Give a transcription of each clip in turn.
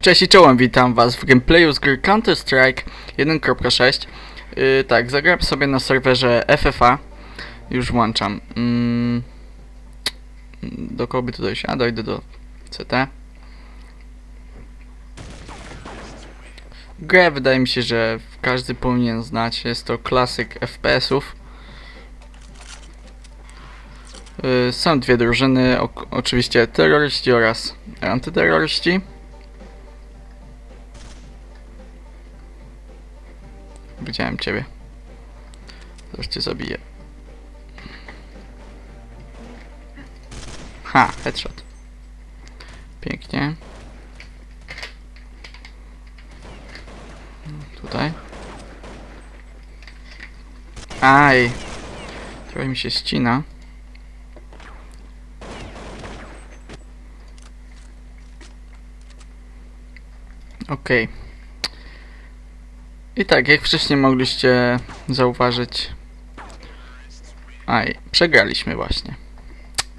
Cześć i czołem, witam was w gameplayu z gry Counter-Strike 1.6 yy, Tak, zagrałem sobie na serwerze FFA Już włączam. Mm, Do kogo by tu dojść? A, dojdę do CT Grę wydaje mi się, że każdy powinien znać. Jest to klasyk FPS-ów Yy, Są dwie drużyny, oczywiście terroryści oraz antyterroryści Widziałem ciebie. Zaraz cię zabiję. Ha, headshot. Pięknie. Tutaj. Aj. Trochę mi się ścina. Okej. I tak, jak wcześniej mogliście zauważyć... Aj, przegraliśmy właśnie.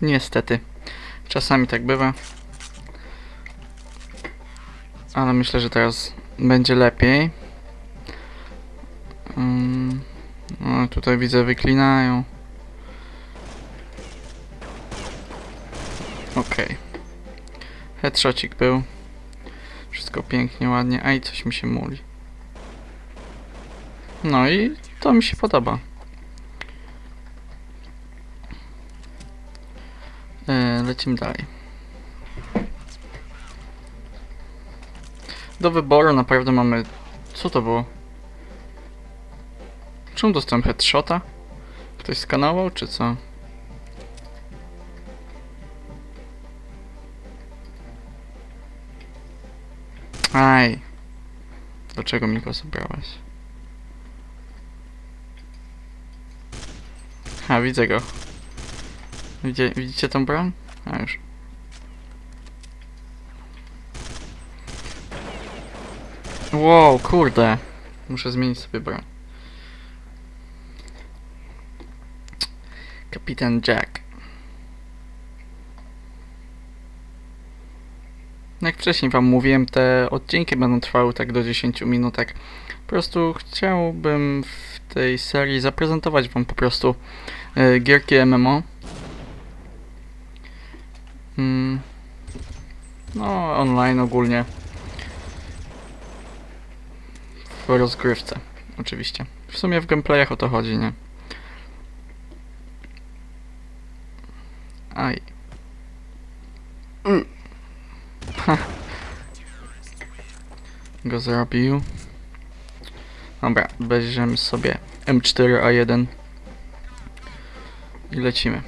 Niestety. Czasami tak bywa. Ale myślę, że teraz będzie lepiej. Mm, no, tutaj widzę wyklinają. Okej. Headshotик był. Wszystko pięknie, ładnie. Aj, coś mi się muli. No i to mi się podoba. E, lecimy dalej. Do wyboru naprawdę mamy... Co to było? Czemu dostałem headshota? Ktoś skanował, czy co? Aj. Dlaczego mi go zabrałeś? A, widzę go. Widzicie, widzicie tą broń? A, już. Wow, kurde. Muszę zmienić sobie broń. Kapitan Jack. Jak wcześniej wam mówiłem, te odcinki będą trwały tak do 10 minutek. Po prostu chciałbym tej serii zaprezentować wam po prostu e, gierki MMO. Mm. No, online ogólnie. W rozgrywce, oczywiście. W sumie w gameplayach o to chodzi, nie? Aj. Mm. Go zrobił. Dobra, weźmiemy sobie M4A1 i lecimy.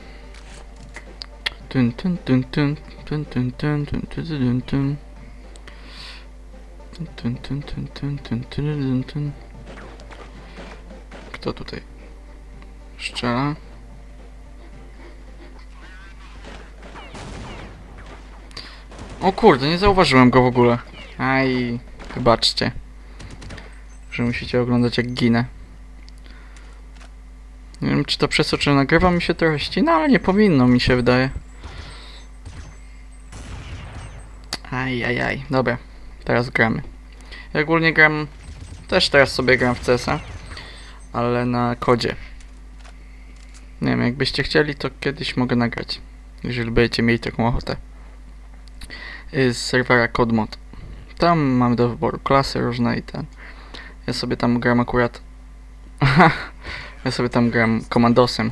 Tun, tun, tun, tun, tun, tun, tun, tun, tun, tun, tun. Tun, tun, tun, tun, tun, tun. Kto tutaj strzela? O kurde, nie zauważyłem go w ogóle. Aj, wybaczcie że musicie oglądać jak ginę. Nie wiem, czy to przez to, czy nagrywa mi się trochę ścina, ale nie powinno, mi się wydaje. Aj, aj, aj. Dobra, teraz gramy. Ja ogólnie gram... Też teraz sobie gram w CS-a, ale na kodzie. Nie wiem, jakbyście chcieli, to kiedyś mogę nagrać. Jeżeli będziecie mieli taką ochotę. Y, Z serwera CodeMod. Tam mamy do wyboru klasy różne i ten. Ja sobie tam gram akurat. ja sobie tam gram komandosem.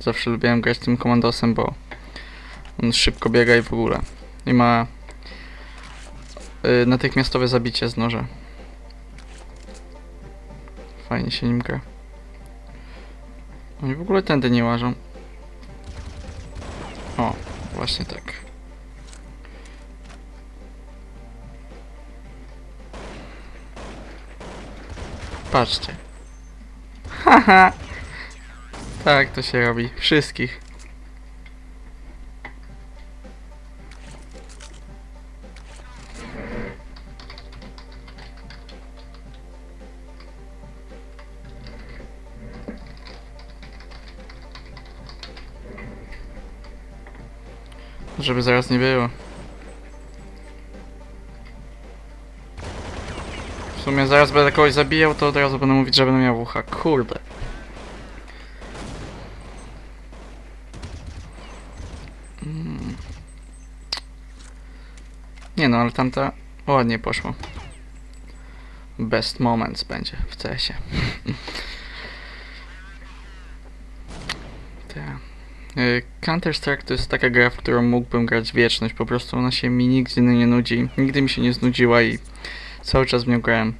Zawsze lubiłem grać tym komandosem, bo on szybko biega i w ogóle. I ma y, natychmiastowe zabicie z noża. Fajnie się nim gra. Oni w ogóle tędy nie łażą. O, właśnie tak. Patrzcie. Haha. tak to się robi. Wszystkich. Żeby zaraz nie było. Sumie zaraz będę kogoś zabijał, to od razu będę mówić, że będę miał ucha. Kurde. Mm. Nie no, ale tamta ładnie poszło. Best moments będzie w CS-ie. Tak. Y, Counter-Strike to jest taka gra, w którą mógłbym grać wieczność. Po prostu ona się mi nigdy nie nudzi. Nigdy mi się nie znudziła i cały czas w nią grałem.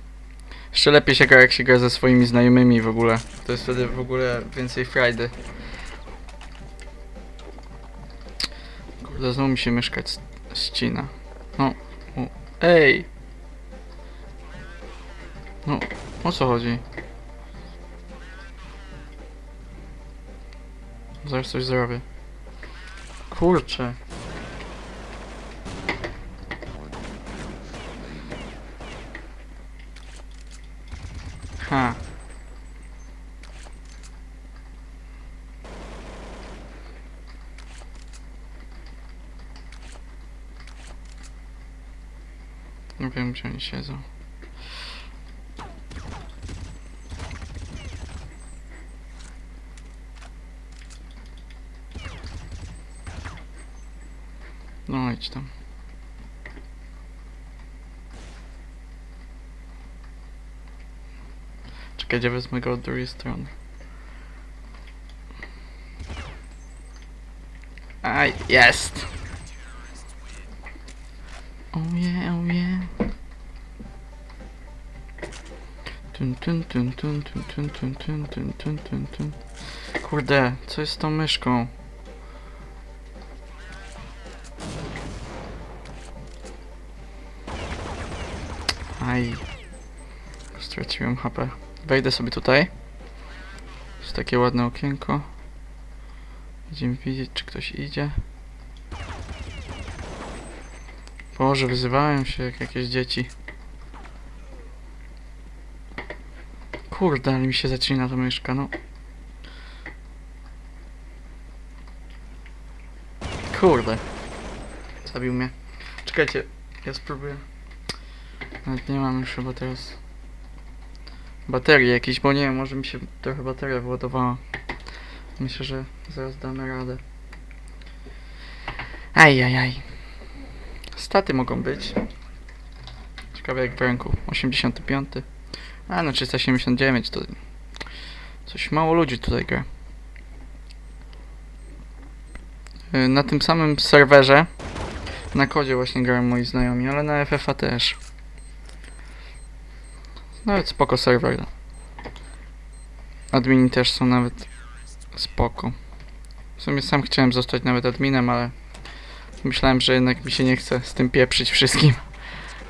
Jeszcze lepiej się gra, jak się gra ze swoimi znajomymi w ogóle. To jest wtedy w ogóle więcej frajdy. Kurde, znowu mi się myszka c- ścina. No, u, ej! No, o co chodzi? Zaraz coś zrobię. Kurczę. Ha. Nie wiem, gdzie oni siedzą. No idź tam. Czekaj, gdzie wezmę go od drugiej strony. Aj, jest! Oh yeah, oh yeah. Tun, tun, tun, tun, tun, tun, tun, tun, tun, tun, tun, tun. Kurde, co jest z tą myszką? Aj. Straciłem HP. Wejdę sobie tutaj. Jest takie ładne okienko. Będziemy widzieć, czy ktoś idzie. Boże, wyzywałem się jak jakieś dzieci. Kurde, ale mi się zacina ta myszka, no. Kurde. Zabił mnie. Czekajcie, ja spróbuję. Nawet nie mam już chyba teraz baterii jakiejś, bo nie wiem, może mi się trochę bateria wyładowała. Myślę, że zaraz damy radę. Ajajaj. Staty mogą być. Ciekawe jak w ręku. 85. A no 379 to coś mało ludzi tutaj gra. Y, Na tym samym serwerze na kodzie właśnie grają moi znajomi, ale na FFA też. Nawet spoko serwer. Admini też są nawet spoko. W sumie sam chciałem zostać nawet adminem, ale myślałem, że jednak mi się nie chce z tym pieprzyć wszystkim.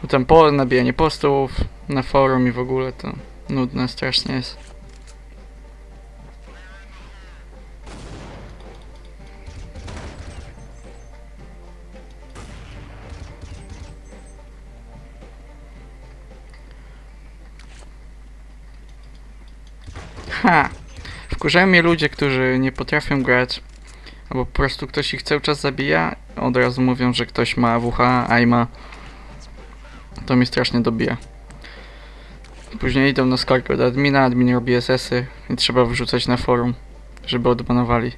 Bo tam po nabijanie postów na forum i w ogóle to nudne strasznie jest. Ha! Wkurzają mnie ludzie, którzy nie potrafią grać, albo po prostu ktoś ich cały czas zabija, od razu mówią, że ktoś ma WH, aima. To mi strasznie dobija. Później idą na skargę do admina, admin robi SS-y i trzeba wrzucać na forum, żeby odbanowali.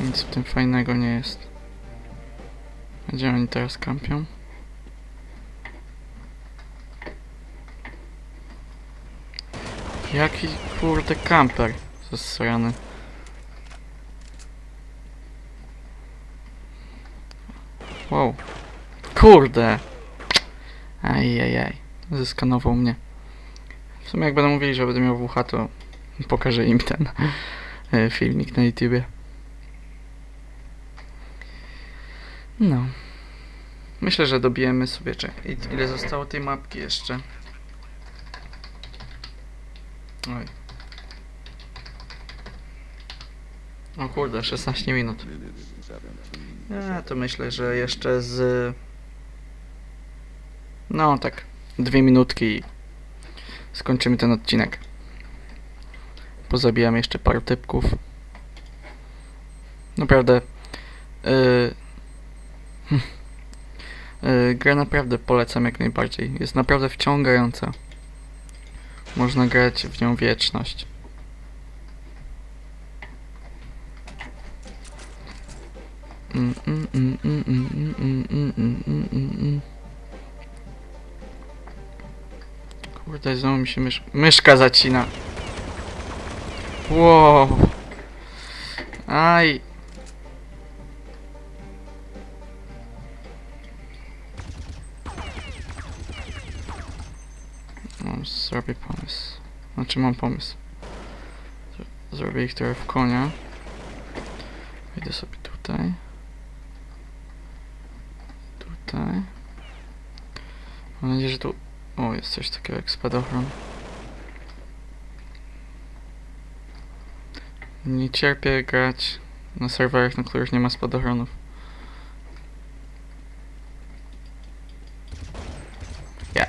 Nic w tym fajnego nie jest. Gdzie oni teraz kampią? Jaki kurde kamper zasrany. Wow. Kurde! Ajajaj. Zeskanował mnie. W sumie jak będą mówili, że będę miał WH, to pokażę im ten e, filmik na YouTubie. No. Myślę, że dobijemy sobie. Czekaj, ile zostało tej mapki jeszcze? Oj. O kurde, 16 minut. Ja to myślę, że jeszcze z... No tak, dwie minutki i skończymy ten odcinek. Pozabijam jeszcze parę typków. Naprawdę... Yy... Yy, grę naprawdę polecam jak najbardziej. Jest naprawdę wciągająca. Można grać w nią wieczność. Mm. Kurde, znowu mi się mysz myszka zacina. Wow. Aj. Zrobię pomysł. Znaczy mam pomysł. Zro- Zrobię ich trochę w konia. Wejdę sobie tutaj. Tutaj. Mam nadzieję, że tu... O, jest coś takiego jak spadochron. Nie cierpię grać na serwerach, na których nie ma spadochronów. Ja.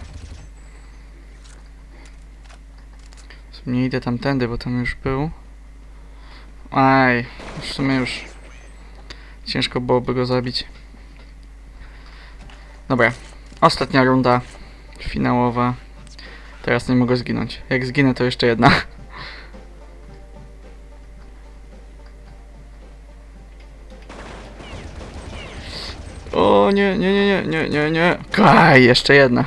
W sumie Nie idę tamtędy, bo tam już był. Aj, w sumie już ciężko byłoby go zabić. Dobra, ostatnia runda finałowa. Teraz nie mogę zginąć. Jak zginę, to jeszcze jedna. O nie, nie, nie, nie, nie, nie, nie. Kaj, jeszcze jedna.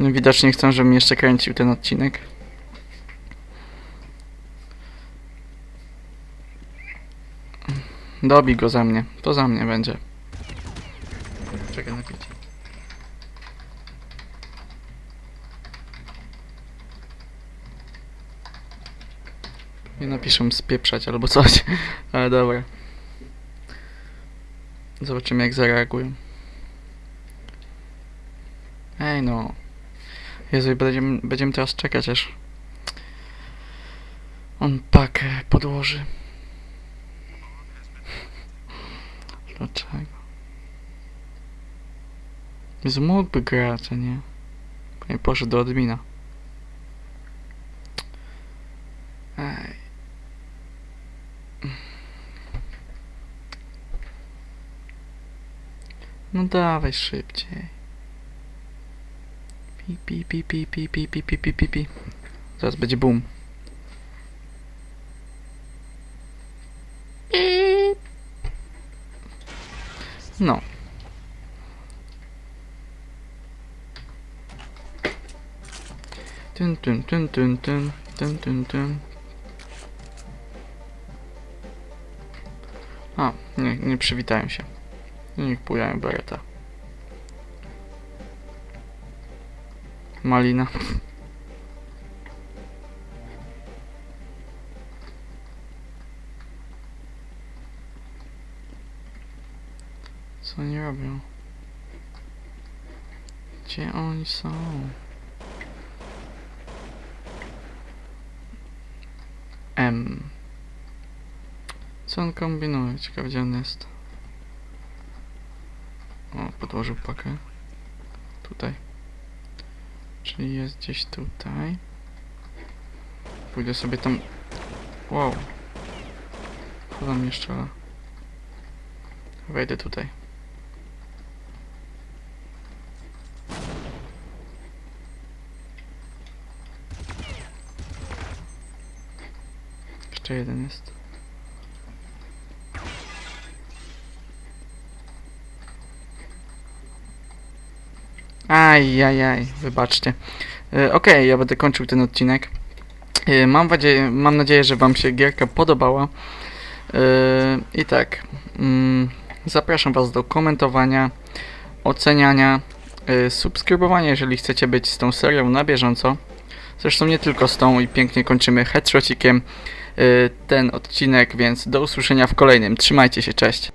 Widocznie chcą, żebym jeszcze kręcił ten odcinek. Dobij go za mnie. To za mnie będzie. Czekaj na picie. Nie napiszą spieprzać albo coś. Ale dobra. Zobaczymy jak zareagują. Ej no. Jezu, będziemy, będziemy teraz czekać aż on pakę podłoży. Dlaczego? Jezu, mógłby grać, a nie? Bo Nie poszedł do admina. Ej. No dawaj szybciej. Pi pi pi pi pi pi pi pi pi pi. Zaraz będzie boom. No. Tyn, tyn, tyn, tyn, tyn, tyn, tyn, tyn. A, nie, nie przywitają się. Niech bujają bereta. Malina. Co oni robią? Gdzie oni są? M. Co on kombinuje? Ciekawe gdzie on jest. O, podłożył pakę. Tutaj. Czyli jest gdzieś tutaj. Pójdę sobie tam... Wow. Co tam jeszcze? Wejdę tutaj. Jeszcze jeden jest. Aj, aj, aj, wybaczcie. E, Okej, ja będę kończył ten odcinek. E, mam, nadzieję, mam nadzieję, że Wam się gierka podobała. E, I tak, mm, zapraszam Was do komentowania, oceniania, subskrybowania, jeżeli chcecie być z tą serią na bieżąco. Zresztą nie tylko z tą i pięknie kończymy headshot'ikiem ten odcinek, więc do usłyszenia w kolejnym. Trzymajcie się, cześć.